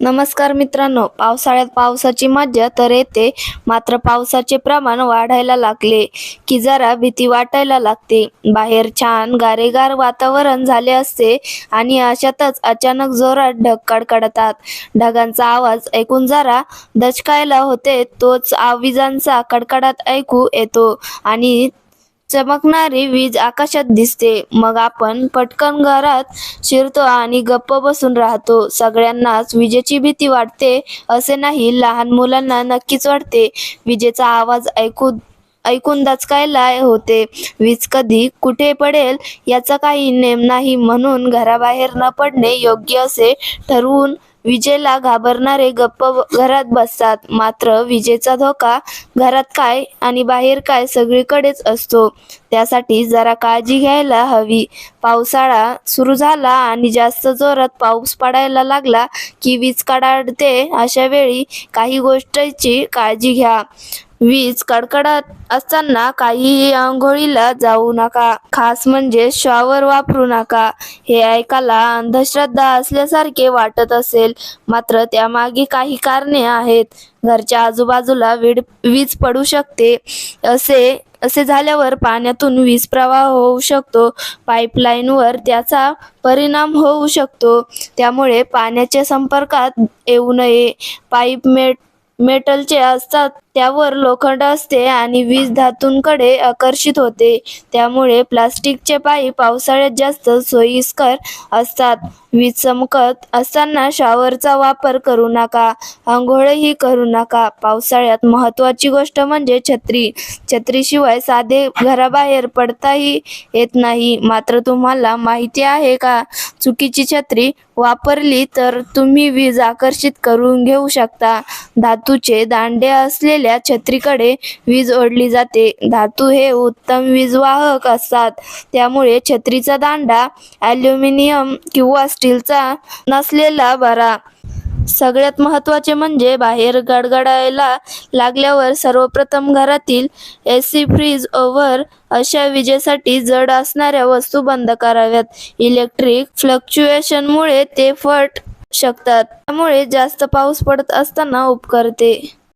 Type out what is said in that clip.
नमस्कार मित्रांनो पावसाळ्यात पावसाची मज्जा तर येते मात्र पावसाचे प्रमाण वाढायला लागले की जरा भीती वाटायला लागते. बाहेर छान गारेगार वातावरण झाले असते आणि अशातच अचानक जोरात ढग कडकडतात. ढगांचा आवाज ऐकून जरा दचकायला होते तोच आविजांचा कडकडाट ऐकू येतो आणि चमकणारी वीज आकाशात दिसते. मग आपण पटकन घरात शिरतो आणि गप्प बसून राहतो. सगळ्यांनाच विजेची भीती वाटते असे नाही लहान मुलांना नक्कीच वाटते. विजेचा आवाज ऐकू ऐकून दचकायला होते. वीज कधी कुठे पडेल याचा काही नेम नाही म्हणून घराबाहेर न पडणे योग्य असे ठरवून विजेला घाबरणारे गप्प घरात बसतात. मात्र विजेचा धोका घरात काय आणि बाहेर काय सगळीकडेच असतो. त्यासाठी जरा काळजी घ्यायला हवी. पावसाळा सुरू झाला आणि जास्त जोरात पाऊस पडायला लागला की वीज कडाडते अशा वेळी काही गोष्टीची काळजी घ्या. वीज कडकडत असताना काही आंघोळीला जाऊ नका. खास म्हणजे शॉवर वापरू नका. हे ऐकायला अंधश्रद्धा असल्यासारखे वाटत असेल. मात्र त्यामागे काही कारणे आहेत. घरच्या आजूबाजूला वीड वीज पडू शकते. असे असे झाल्यावर पाण्यातून वीज प्रवाह होऊ शकतो. पाईपलाईनवर त्याचा परिणाम होऊ शकतो. त्यामुळे पाण्याच्या संपर्कात येऊ नये. पाईप मेट मेटलचे असतात. त्यावर लोखंड असते आणि वीज धातूंकडे आकर्षित होते. त्यामुळे प्लास्टिकचे पाईप पावसाळ्यात जास्त सोयीस्कर असतात. वीज चमकत असताना शॉवरचा वापर करू नका आंघोळही करू नका. पावसाळ्यात महत्त्वाची गोष्ट म्हणजे छत्री. छत्रीशिवाय साधे घराबाहेर पडताही येत नाही. मात्र तुम्हाला माहिती आहे का? चुकीची छत्री वापरली तर तुम्ही वीज आकर्षित करून घेऊ शकता. धातूचे दांडे असलेल्या छत्रीकडे वीज ओढली जाते. धातू हे उत्तम वीजवाहक असतात. त्यामुळे छत्रीचा दांडा ॲल्युमिनियम किंवा स्टीलचा नसलेला बरा. सगळ्यात महत्त्वाचे म्हणजे बाहेर गडगडायला लागल्यावर सर्वप्रथम घरातील ए सी फ्रीज ओव्हर अशा विजेसाठी जड असणाऱ्या वस्तू बंद कराव्यात. इलेक्ट्रिक फ्लक्च्युएशनमुळे ते फट शकतात. त्यामुळे जास्त पाऊस पडत असताना उपकरते.